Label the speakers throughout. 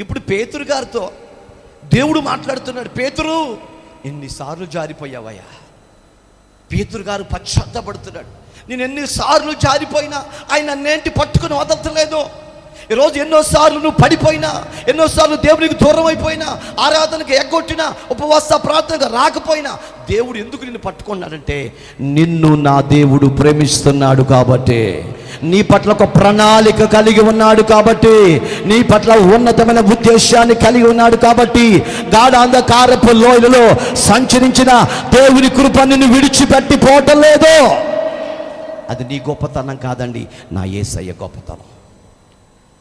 Speaker 1: ఇప్పుడు పేతురు గారితో దేవుడు మాట్లాడుతున్నాడు పేతురు ఎన్నిసార్లు జారిపోయావయ్యా? పేతురు గారు పశ్చాత్తపడుతున్నాడు నేను ఎన్నిసార్లు జారిపోయినా ఆయన నన్నేంటి పట్టుకుని వదలట్లేదు ఈరోజు ఎన్నోసార్లు నువ్వు పడిపోయినా ఎన్నోసార్లు దేవునికి దూరం అయిపోయినా ఆరాధనకు ఎగ్గొట్టినా ఉపవాస ప్రార్థనకు రాకపోయినా దేవుడు ఎందుకు నిన్ను పట్టుకున్నాడంటే నిన్ను నా దేవుడు ప్రేమిస్తున్నాడు కాబట్టి. నీ పట్ల ఒక ప్రణాళిక కలిగి ఉన్నాడు కాబట్టి. నీ పట్ల ఉన్నతమైన ఉద్దేశాన్ని కలిగి ఉన్నాడు కాబట్టి. గాఢ అంధకారపు లోయలలో సంచరించిన దేవుని కృప నిన్ను విడిచిపెట్టి పోవటం లేదు. అది నీ గొప్పతనం కాదండి నా ఏసయ్య గొప్పతనం.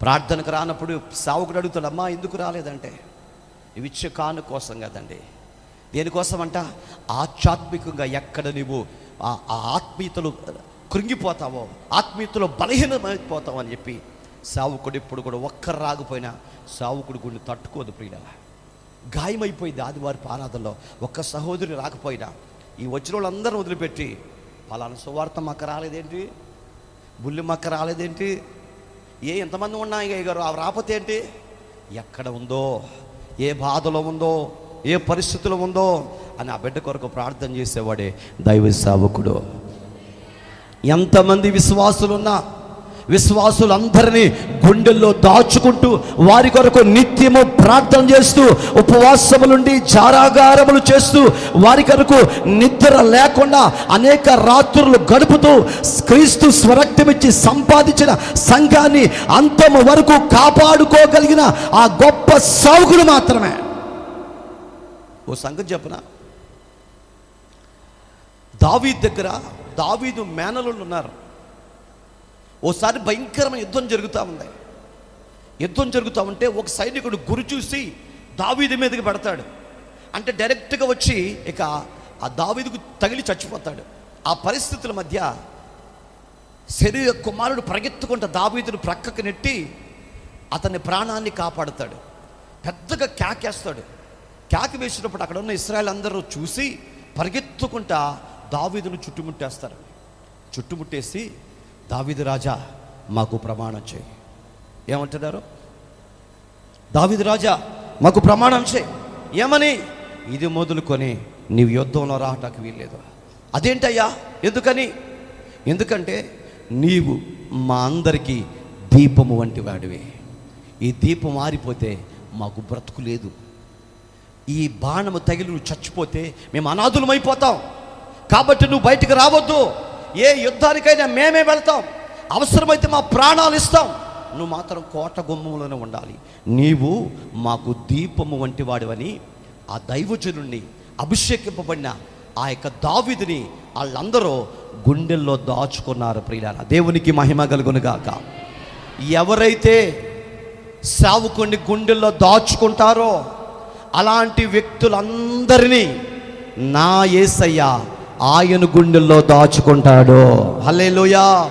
Speaker 1: ప్రార్థనకు రానప్పుడు సావుకుడు అడుగుతాడు అమ్మా ఎందుకు రాలేదంటే? ఇవిచ్చే కాను కోసం కదండి. దేనికోసం అంట ఆధ్యాత్మికంగా ఎక్కడ నువ్వు ఆ ఆ ఆత్మీయతలు కృంగిపోతావో ఆత్మీయతలో బలహీనమైపోతావు అని చెప్పి సావుకుడు ఇప్పుడు కూడా ఒక్కరు రాకపోయినా సావుకుడు గుండె తట్టుకోదు ప్రియుల గాయమైపోయింది ఆదివారి ఆరాధనలో. ఒక్క సహోదరి రాకపోయినా ఈ వచ్చిన వాళ్ళందరూ వదిలిపెట్టి పలానా సువార్త మాకు రాలేదేంటి? బుల్లి మక్క రాలేదేంటి? ఏ ఎంతమంది ఉన్నాయి గారు ఆ రాకపోతే ఏంటి? ఎక్కడ ఉందో ఏ బాధలో ఉందో ఏ పరిస్థితిలో ఉందో అని ఆ బిడ్డ కొరకు ప్రార్థన చేసేవాడే దైవ సేవకుడు. ఎంతమంది విశ్వాసులున్నా విశ్వాసులందరినీ గుండెల్లో దాచుకుంటూ వారి కొరకు నిత్యము ప్రార్థన చేస్తూ ఉపవాసములుండి చారాగారములు చేస్తూ వారి కొరకు నిద్ర లేకుండా అనేక రాత్రులు గడుపుతూ క్రీస్తు స్వరక్తమిచ్చి సంపాదించిన సంఘాన్ని అంతము వరకు కాపాడుకోగలిగిన ఆ గొప్ప సావుకుడు మాత్రమే. ఓ సంగతి చెప్పనా? దావీ దగ్గర దావీదు మేనలు ఉన్నారు ఓసారి భయంకరమైన యుద్ధం జరుగుతూ ఉంది. యుద్ధం జరుగుతూ ఉంటే ఒక సైనికుడు గురి చూసి దావీది మీదకి పెడతాడు. అంటే డైరెక్ట్గా వచ్చి ఇక ఆ దావీదుకు తగిలి చచ్చిపోతాడు. ఆ పరిస్థితుల మధ్య శరీర కుమారుడు పరిగెత్తుకుంటూ దావీదును ప్రక్కకు నెట్టి అతని ప్రాణాన్ని కాపాడుతాడు. పెద్దగా క్యాకేస్తాడు. కేక వేసినప్పుడు అక్కడ ఉన్న ఇస్రాయల్ అందరూ చూసి పరిగెత్తుకుంటా దావీదును చుట్టుముట్టేస్తారు. చుట్టుముట్టేసి దావీదు రాజా మాకు ప్రమాణం చేయి. ఏమంటున్నారు? దావీదు రాజా మాకు ప్రమాణం చేయి. ఏమని? ఇది మొదలుకొని నీవు యుద్ధంలో రావటానికి వీల్లేదు. అదేంటయ్యా? ఎందుకని? ఎందుకంటే నీవు మా అందరికీ దీపము వంటి వాడివి. ఈ దీపం ఆరిపోతే మాకు బ్రతుకు లేదు. ఈ బాణము తగిలి నువ్వు చచ్చిపోతే మేము అనాథులమైపోతాం. కాబట్టి నువ్వు బయటకు రావద్దు. ఏ యుద్ధానికైనా మేమే వెళ్తాం. అవసరమైతే మా ప్రాణాలు ఇస్తాం. నువ్వు మాత్రం కోట గుమ్మంలోనే ఉండాలి. నీవు మాకు దీపము వంటి వాడివని ఆ దైవజనుణ్ణి అభిషేకింపబడిన ఆ యొక్క దావిదిని వాళ్ళందరూ గుండెల్లో దాచుకున్నారు ప్రియులారా. దేవునికి మహిమ కలుగునుగాక ఎవరైతే సావుకుని గుండెల్లో దాచుకుంటారో అలాంటి వ్యక్తులందరినీ నా ఏసయ్యా ఆయన గుండెల్లో దాచుకుంటాడు. హల్లెలూయా